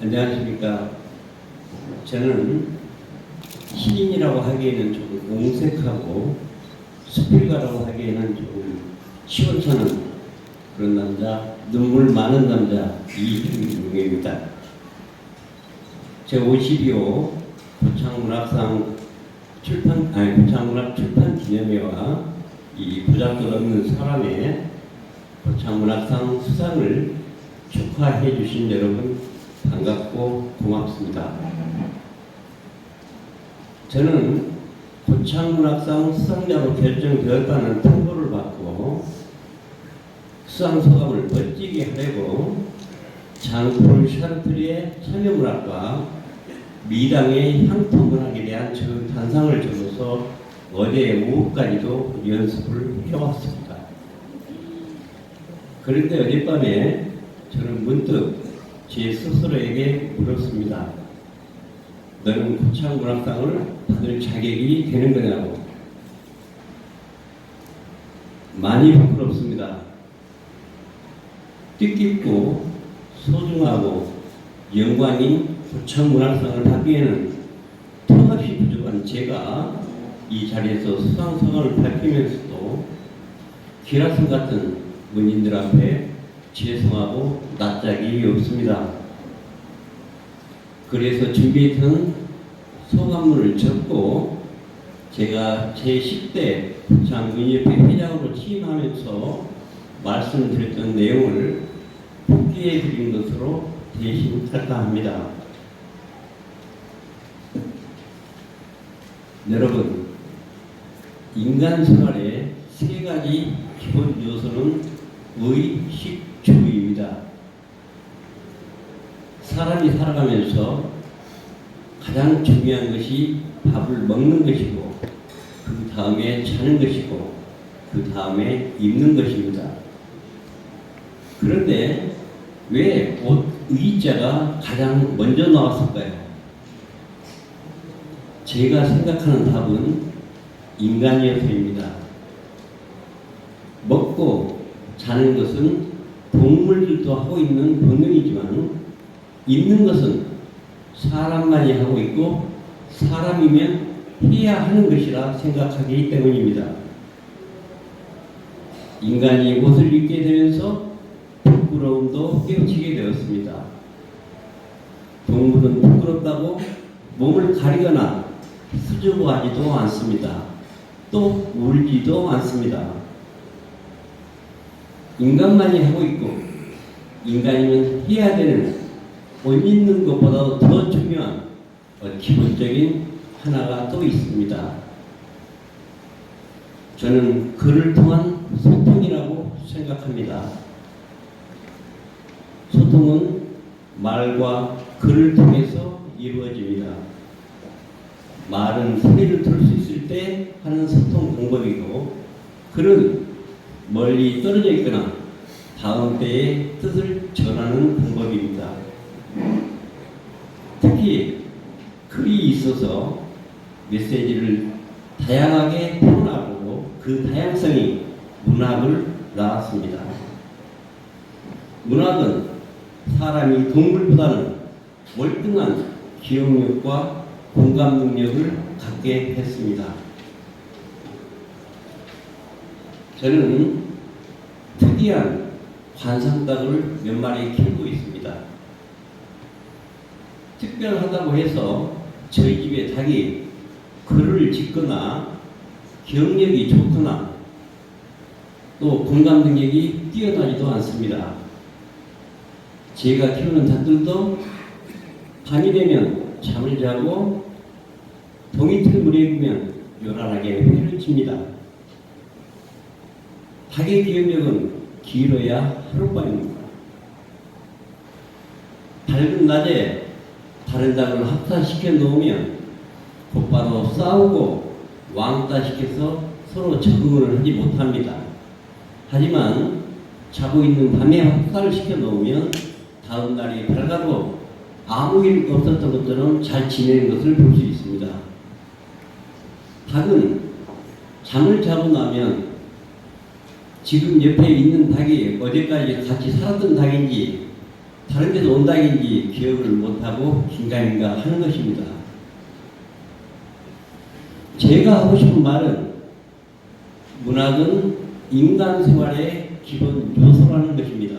안녕하십니까. 저는 신인이라고 하기에는 조금 옹색하고 수필가라고 하기에는 조금 시원찮은 그런 남자, 눈물 많은 남자 이중용입니다. 제 52호 고창문학상 출판 아니 고창문학 출판 기념회와 이 부작도 없는 사람의 고창문학상 수상을 축하해 주신 여러분 반갑고 고맙습니다. 저는 고창문학상 수상자로 결정되었다는 통보를 받고 수상 소감을 멋지게 하려고 장폴 샤르트리의 참여문학과 미당의 향토문학에 대한 저 단상을 적어서 어제 오후까지도 연습을 해왔습니다. 그런데 어젯밤에 저는 문득 제 스스로에게 물었습니다. 너는 고창문학상을 받을 자격이 되는 거냐고. 많이 부끄럽습니다. 뜻깊고 소중하고 영광인 고창문학상을 받기에는 턱없이 부족한 제가 이 자리에서 수상소감을 밝히면서도 기라성 같은 문인들 앞에 죄송하고 낯짝이 없습니다. 그래서 준비했던 소감문을 적고 제가 제10대 부창문협회 회장으로 취임하면서 말씀드렸던 내용을 복기해 드린 것으로 대신 착각합니다. 여러분, 인간 생활의 세 가지 기본 요소는 의식주의입니다. 사람이 살아가면서 가장 중요한 것이 밥을 먹는 것이고, 그 다음에 자는 것이고, 그 다음에 입는 것입니다. 그런데 왜 옷 의자가 가장 먼저 나왔을까요? 제가 생각하는 답은 인간이어서입니다. 먹고 자는 것은 동물들도 하고 있는 본능이지만 입는 것은 사람만이 하고 있고 사람이면 해야 하는 것이라 생각하기 때문입니다. 인간이 옷을 입게 되면서 부끄러움도 깨우치게 되었습니다. 동물은 부끄럽다고 몸을 가리거나 수줍어하지도 않습니다. 또 울지도 않습니다. 인간만이 하고 있고 인간이면 해야 되는 옷 입는 것보다도 더 중요한 기본적인 하나가 또 있습니다. 저는 글을 통한 소통이라고 생각합니다. 소통은 말과 글을 통해서 이루어집니다. 말은 소리를 들을 수 있을 때 하는 소통 방법이고 글은 멀리 떨어져 있거나 다음 때의 뜻을 전하는 방법입니다. 특히 글이 있어서 메시지를 다양하게 표현하고 그 다양성이 문학을 낳았습니다. 문학은 사람이 동물보다는 월등한 기억력과 공감 능력을 갖게 했습니다. 저는 특이한 관상닭을 몇 마리 키우고 있습니다. 특별하다고 해서 저희 집에 닭이 글을 짓거나 기억력이 좋거나 또 공감 능력이 뛰어나지도 않습니다. 제가 키우는 닭들도 밤이 되면 잠을 자고 동이틀 물에 입으면 요란하게 회를 칩니다. 닭의 기억력은 길어야 하룻밤입니다. 밝은 낮에 다른 닭을 합사시켜 놓으면 곧바로 싸우고 왕따시켜서 서로 적응을 하지 못합니다. 하지만 자고 있는 밤에 합사를 시켜 놓으면 다음 날이 밝아도 아무 일 없었던 것처럼 잘 지내는 것을 볼 수 있습니다. 닭은 잠을 자고 나면 지금 옆에 있는 닭이 어제까지 같이 살았던 닭인지 다른 데서 온다인지 기억을 못하고 긴가민가 하는 것입니다. 제가 하고 싶은 말은 문학은 인간 생활의 기본 요소라는 것입니다.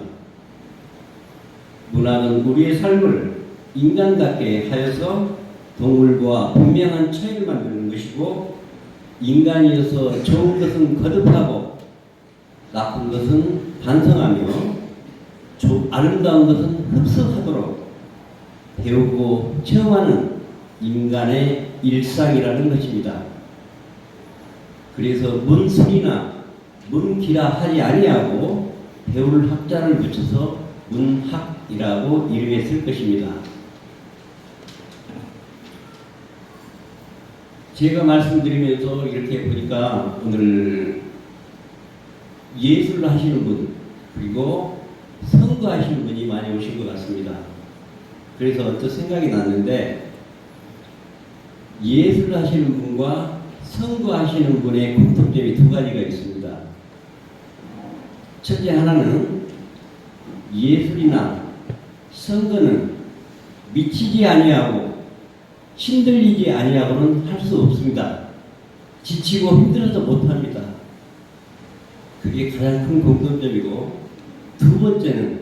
문학은 우리의 삶을 인간답게 하여서 동물과 분명한 차이를 만드는 것이고 인간이어서 좋은 것은 거듭하고 나쁜 것은 반성하며 조- 아름다운 것은 흡수하도록 배우고 체험하는 인간의 일상이라는 것입니다. 그래서 문술이나 문기라 하지 아니하고 배울 학자를 붙여서 문학이라고 이름했을 것입니다. 제가 말씀드리면서 이렇게 보니까 오늘 예술을 하시는 분 그리고 선거하시는 분이 많이 오신 것 같습니다. 그래서 어떤 생각이 났는데 예술을 하시는 분과 선거하시는 분의 공통점이 두 가지가 있습니다. 첫째 하나는 예술이나 선거는 미치지 아니하고 힘들리지 아니하고는 할 수 없습니다. 지치고 힘들어서 못합니다. 그게 가장 큰 공통점이고 두 번째는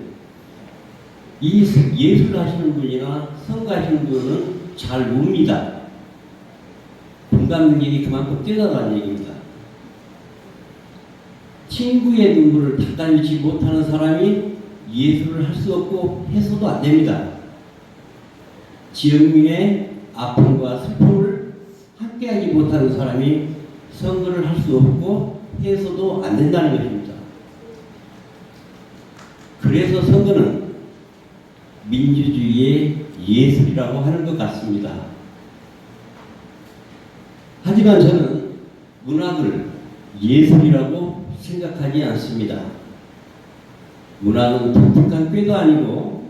이 예술 하시는 분이나 선거하시는 분은 잘 웁니다. 공감 능력이 그만큼 뛰어나다는 얘기입니다. 친구의 눈물을 닦아내지 못하는 사람이 예술을 할 수 없고 해서도 안 됩니다. 지역민의 아픔과 슬픔을 함께하지 못하는 사람이 선거를 할 수 없고 해서도 안 된다는 것입니다. 그래서 선거는 민주주의의 예술이라고 하는 것 같습니다. 하지만 저는 문학을 예술이라고 생각하지 않습니다. 문학은 독특한 꾀도 아니고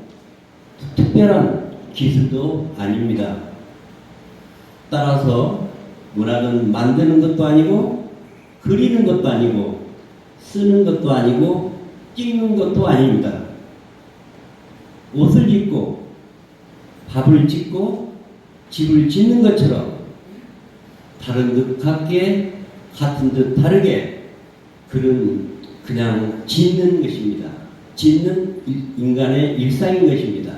특별한 기술도 아닙니다. 따라서 문학은 만드는 것도 아니고 그리는 것도 아니고 쓰는 것도 아니고 찍는 것도 아닙니다. 옷을 입고 밥을 짓고 집을 짓는 것처럼 다른 듯 같게 같은 듯 다르게 그런 그냥 짓는 것입니다. 짓는 일- 인간의 일상인 것입니다.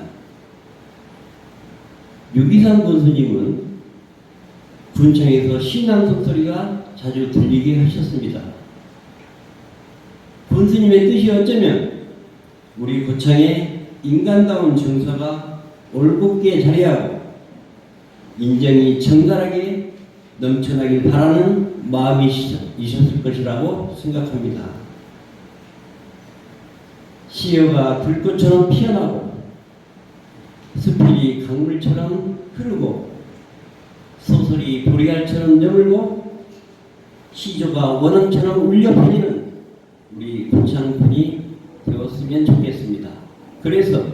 유기상 군수님은 군청에서 신앙 소리가 자주 들리게 하셨습니다. 군수님의 뜻이 어쩌면 우리 구청의 인간다운 정서가 올곧게 자리하고 인정이 정갈하게 넘쳐나길 바라는 마음이셨을 것이라고 생각합니다. 시여가 들꽃처럼 피어나고 수필이 강물처럼 흐르고 소설이 보리알처럼 여물고 시조가 원앙처럼 울려 퍼지는 우리 고창군이 되었으면 좋겠습니다. 그래서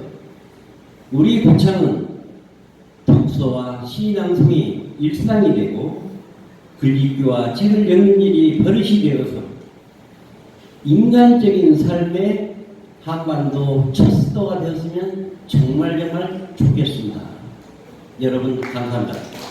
우리 고창은 독서와 시낭송이 일상이 되고 글읽기와 책을 읽는 일이 버릇이 되어서 인간적인 삶의 한반도 첫 수도가 되었으면 정말 정말 좋겠습니다. 여러분 감사합니다.